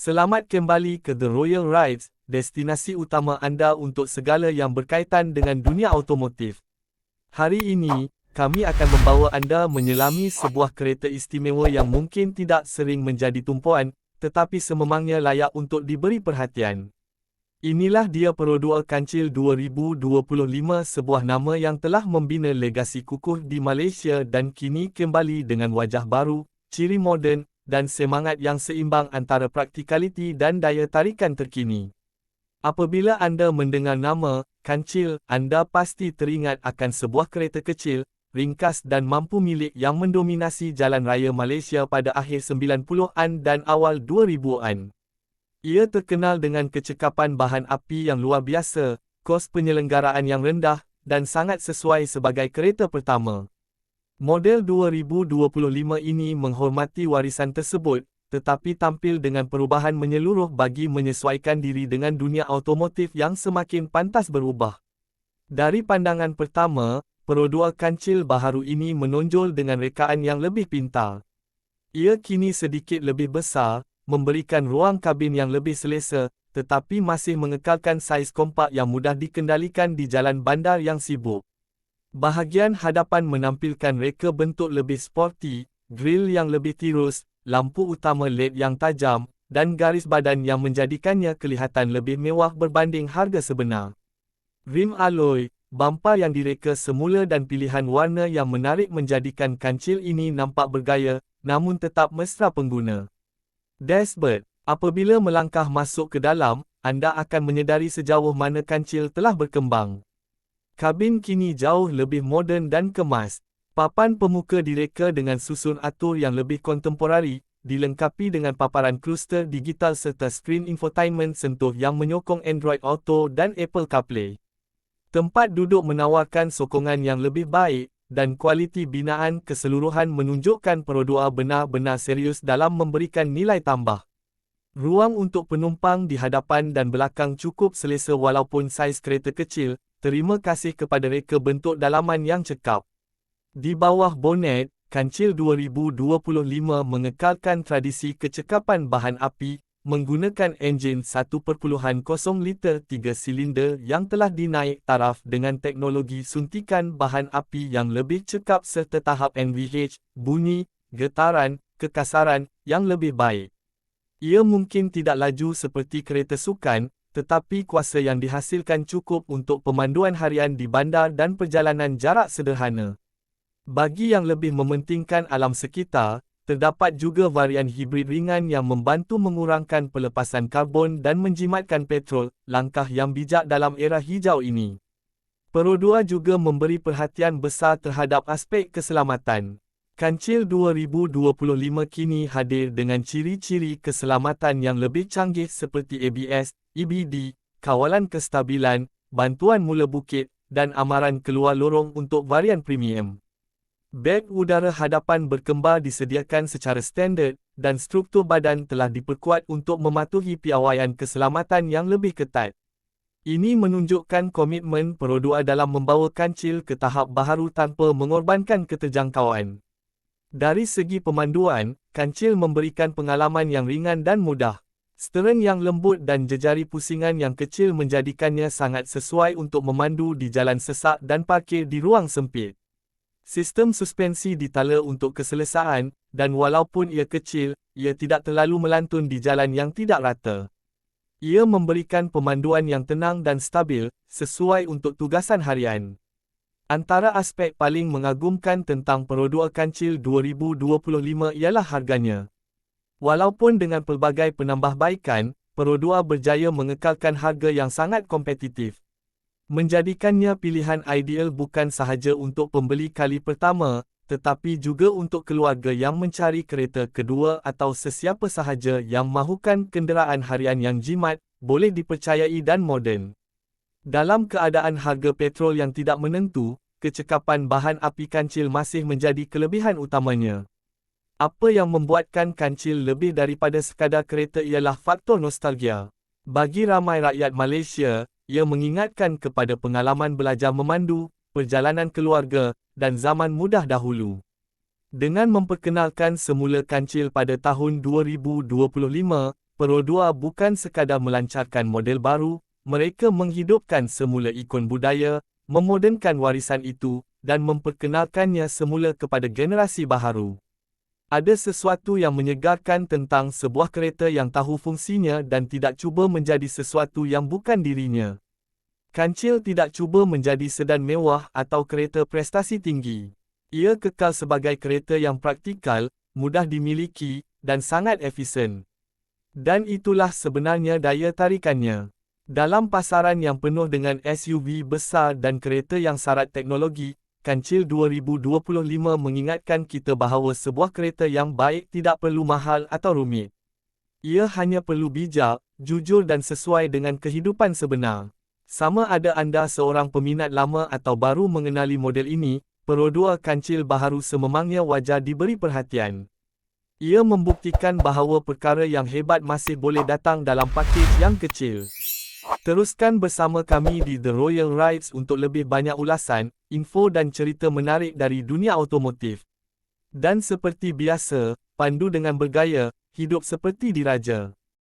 Selamat kembali ke The Royal Rides, destinasi utama anda untuk segala yang berkaitan dengan dunia automotif. Hari ini, kami akan membawa anda menyelami sebuah kereta istimewa yang mungkin tidak sering menjadi tumpuan, tetapi sememangnya layak untuk diberi perhatian. Inilah dia Perodua Kancil 2025 sebuah nama yang telah membina legasi kukuh di Malaysia dan kini kembali dengan wajah baru, ciri moden, dan semangat yang seimbang antara praktikaliti dan daya tarikan terkini. Apabila anda mendengar nama Kancil, anda pasti teringat akan sebuah kereta kecil, ringkas dan mampu milik yang mendominasi jalan raya Malaysia pada akhir 90-an dan awal 2000-an. Ia terkenal dengan kecekapan bahan api yang luar biasa, kos penyelenggaraan yang rendah, dan sangat sesuai sebagai kereta pertama. Model 2025 ini menghormati warisan tersebut, tetapi tampil dengan perubahan menyeluruh bagi menyesuaikan diri dengan dunia automotif yang semakin pantas berubah. Dari pandangan pertama, perodua kancil baharu ini menonjol dengan rekaan yang lebih pintar. Ia kini sedikit lebih besar, memberikan ruang kabin yang lebih selesa, tetapi masih mengekalkan saiz kompak yang mudah dikendalikan di jalan bandar yang sibuk. Bahagian hadapan menampilkan reka bentuk lebih sporty, grill yang lebih tirus, lampu utama LED yang tajam, dan garis badan yang menjadikannya kelihatan lebih mewah berbanding harga sebenar. Rim alloy, bumper yang direka semula dan pilihan warna yang menarik menjadikan kancil ini nampak bergaya, namun tetap mesra pengguna. Dashboard. Apabila melangkah masuk ke dalam, anda akan menyedari sejauh mana kancil telah berkembang. Kabin kini jauh lebih moden dan kemas. Papan pemuka direka dengan susun atur yang lebih kontemporari, dilengkapi dengan paparan kluster digital serta skrin infotainment sentuh yang menyokong Android Auto dan Apple CarPlay. Tempat duduk menawarkan sokongan yang lebih baik, dan kualiti binaan keseluruhan menunjukkan Perodua benar-benar serius dalam memberikan nilai tambah. Ruang untuk penumpang di hadapan dan belakang cukup selesa walaupun saiz kereta kecil, terima kasih kepada reka bentuk dalaman yang cekap. Di bawah bonet, Kancil 2025 mengekalkan tradisi kecekapan bahan api, menggunakan enjin 1.0 liter 3 silinder yang telah dinaik taraf dengan teknologi suntikan bahan api yang lebih cekap serta tahap NVH, bunyi, getaran, kekasaran yang lebih baik. Ia mungkin tidak laju seperti kereta sukan, tetapi kuasa yang dihasilkan cukup untuk pemanduan harian di bandar dan perjalanan jarak sederhana. Bagi yang lebih mementingkan alam sekitar, Terdapat juga varian hibrid ringan yang membantu mengurangkan pelepasan karbon dan menjimatkan petrol, langkah yang bijak dalam era hijau ini. Perodua juga memberi perhatian besar terhadap aspek keselamatan. Kancil 2025 kini hadir dengan ciri-ciri keselamatan yang lebih canggih seperti ABS, EBD, kawalan kestabilan, bantuan mula bukit, dan amaran keluar lorong untuk varian premium. Beg udara hadapan berkembar disediakan secara standard dan struktur badan telah diperkuat untuk mematuhi piawaian keselamatan yang lebih ketat. Ini menunjukkan komitmen perodua dalam membawa kancil ke tahap baharu tanpa mengorbankan keterjangkauan. Dari segi pemanduan, kancil memberikan pengalaman yang ringan dan mudah. Steren yang lembut dan jejari pusingan yang kecil menjadikannya sangat sesuai untuk memandu di jalan sesak dan parkir di ruang sempit. Sistem suspensi ditala untuk keselesaan, dan walaupun ia kecil, ia tidak terlalu melantun di jalan yang tidak rata. Ia memberikan pemanduan yang tenang dan stabil, sesuai untuk tugasan harian. Antara aspek paling mengagumkan tentang Perodua Kancil 2025 ialah harganya. Walaupun dengan pelbagai penambahbaikan, Perodua berjaya mengekalkan harga yang sangat kompetitif menjadikannya pilihan ideal bukan sahaja untuk pembeli kali pertama, tetapi juga untuk keluarga yang mencari kereta kedua atau sesiapa sahaja yang mahukan kenderaan harian yang jimat, boleh dipercayai dan moden. Dalam keadaan harga petrol yang tidak menentu, kecekapan bahan api kancil masih menjadi kelebihan utamanya. Apa yang membuatkan kancil lebih daripada sekadar kereta ialah faktor nostalgia. Bagi ramai rakyat Malaysia, ia mengingatkan kepada pengalaman belajar memandu, perjalanan keluarga, dan zaman mudah dahulu. Dengan memperkenalkan semula kancil pada tahun 2025, Pro 2 bukan sekadar melancarkan model baru, mereka menghidupkan semula ikon budaya, memodenkan warisan itu, dan memperkenalkannya semula kepada generasi baharu. Ada sesuatu yang menyegarkan tentang sebuah kereta yang tahu fungsinya dan tidak cuba menjadi sesuatu yang bukan dirinya. Kancil tidak cuba menjadi sedan mewah atau kereta prestasi tinggi. Ia kekal sebagai kereta yang praktikal, mudah dimiliki, dan sangat efisien. Dan itulah sebenarnya daya tarikannya. Dalam pasaran yang penuh dengan SUV besar dan kereta yang syarat teknologi, Kancil 2025 mengingatkan kita bahawa sebuah kereta yang baik tidak perlu mahal atau rumit. Ia hanya perlu bijak, jujur dan sesuai dengan kehidupan sebenar. Sama ada anda seorang peminat lama atau baru mengenali model ini, 2 Kancil baharu sememangnya wajar diberi perhatian. Ia membuktikan bahawa perkara yang hebat masih boleh datang dalam pakej yang kecil. Teruskan bersama kami di The Royal Rides untuk lebih banyak ulasan, info dan cerita menarik dari dunia otomotif. Dan seperti biasa, pandu dengan bergaya, hidup seperti diraja.